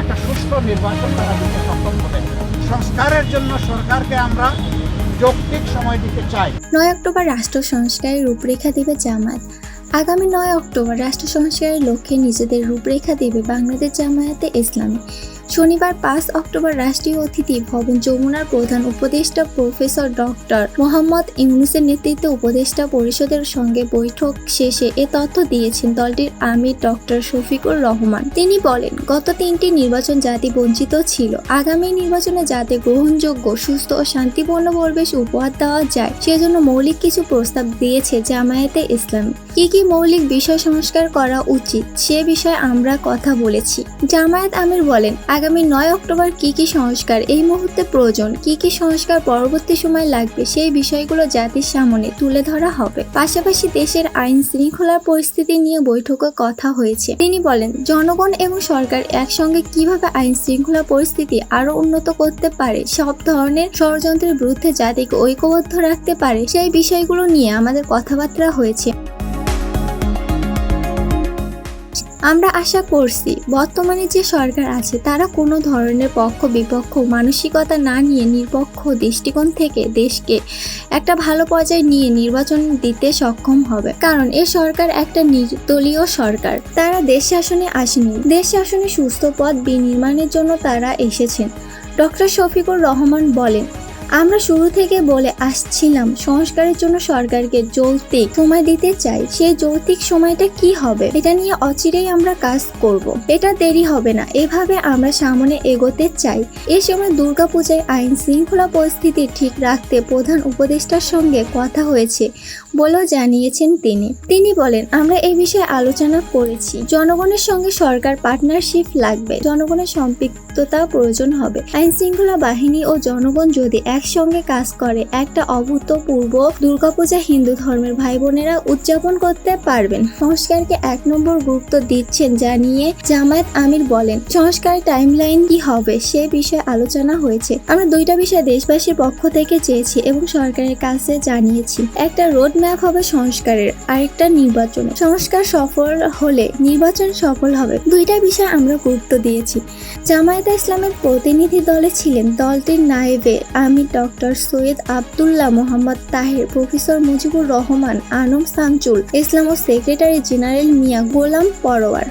একটা সুষ্ঠু নির্বাচন তারা দিতে সক্ষম হবে। সংস্কারের জন্য সরকারকে আমরা যৌক্তিক সময় দিতে চাই। নয় অক্টোবর রাষ্ট্র সংস্কারের রূপরেখা দেবে জামায়াত। আগামী নয় অক্টোবর রাষ্ট্র সংস্কারের লক্ষ্যে নিজেদের রূপরেখা দেবে বাংলাদেশ জামায়াতে ইসলামী। শনিবার পাঁচ অক্টোবর রাষ্ট্রীয় অতিথি ভবন যমুনার প্রধান উপদেষ্টা প্রফেসর ডক্টর মোহাম্মদ ইউনুসের নেতৃত্বে উপদেষ্টা পরিষদের সঙ্গে বৈঠক শেষে এ তথ্য দিয়েছেন দলটির আমির ডক্টর শফিকুর রহমান। তিনি বলেন, গত তিনটি নির্বাচন জাতি বঞ্চিত ছিল। আগামী নির্বাচনে যাতে গ্রহণযোগ্য, সুস্থ ও শান্তিপূর্ণ পরিবেশ উপহার দেওয়া যায়, সেজন্য মৌলিক কিছু প্রস্তাব দিয়েছে জামায়াতে ইসলাম। কি কি মৌলিক বিষয় সংস্কার করা উচিত, সে বিষয়ে আমরা কথা বলেছি। জামায়াত আমির বলেন আগামী নয় অক্টোবর কি কি সংস্কার, এই মুহূর্তে প্রয়োজন, কি কি সংস্কার পরবর্তী সময় লাগবে, সেই বিষয়গুলো জাতির সামনে তুলে ধরা হবে। পাশাপাশি দেশের আইন শৃঙ্খলার পরিস্থিতি নিয়ে বৈঠকে কথা হয়েছে। তিনি বলেন, জনগণ এবং সরকার একসঙ্গে কীভাবে আইন শৃঙ্খলা পরিস্থিতি আরও উন্নত করতে পারে, সব ধরনের ষড়যন্ত্রের বিরুদ্ধে জাতিকে ঐক্যবদ্ধ রাখতে পারে, সেই বিষয়গুলো নিয়ে আমাদের কথাবার্তা হয়েছে। আমরা আশা করছি, বর্তমানে যে সরকার আছে, তারা কোনো ধরনের পক্ষ, বিপক্ষ, মানসিকতা না নিয়ে নিরপেক্ষ দৃষ্টিকোণ থেকে দেশকে একটা ভালো পর্যায়ে নিয়ে নির্বাচন দিতে সক্ষম হবে। কারণ এ সরকার একটা নির্দলীয় সরকার। তারা দেশ শাসনে আসেনি। দেশ শাসনে সুস্থ পথ বিনির্মাণের জন্য তারা এসেছেন। ডক্টর শফিকুর রহমান বলেন আমরা শুরু থেকে বলে আসছিলাম, সংস্কারের জন্য সরকারকে যৌক্তিক সময় দিতে চাই। সেই যৌক্তিক সময়টা কি হবে? এটা নিয়ে অচিরেই আমরা কাজ করব। এটা দেরি হবে না। এভাবে আমরা সামনে এগোতে চাই। এ সময় দুর্গাপূজায় আইন শৃঙ্খলা পরিস্থিতি ঠিক রাখতে প্রধান উপদেষ্টার সঙ্গে কথা হয়েছে বলেও জানিয়েছেন তিনি। তিনি বলেন, আমরা এই বিষয়ে আলোচনা করেছি। জনগণের সঙ্গে সরকার পার্টনারশিপ লাগবে। জনগণের সম্পৃক্ততা প্রয়োজন হবে। আইন শৃঙ্খলা বাহিনী ও জনগণ যদি একসঙ্গে কাজ করে। একটা অভূতপূর্ব দুর্গাপূজা হিন্দু ধর্মের ভাই বোনেরা উদযাপন করতে পারবেন। সংস্কারকে এক নম্বর গুরুত্ব দিচ্ছেন জানিয়ে জামায়াত আমির বলেন, সংস্কার টাইমলাইন কি হবে সে বিষয়ে আলোচনা হয়েছে। আমরা দুইটা বিষয় দেশবাসীর পক্ষ থেকে চেয়েছি এবং সরকারের কাছে জানিয়েছি। একটা রোড ম্যাপ হবে সংস্কারের, আরেকটা নির্বাচন সংস্কার সফল হলে নির্বাচন সফল হবে। দুইটা বিষয় আমরা গুরুত্ব দিয়েছি। জামায়াতে ইসলামের প্রতিনিধি দলে ছিলেন দলটির নায়েবে আমির doctor Syed Abdullah Mohammad Taher, professor Mujibur Rahman, ANM Shamsul Islam ও সেক্রেটারি জেনারেল মিয়া গোলাম পরোয়ার।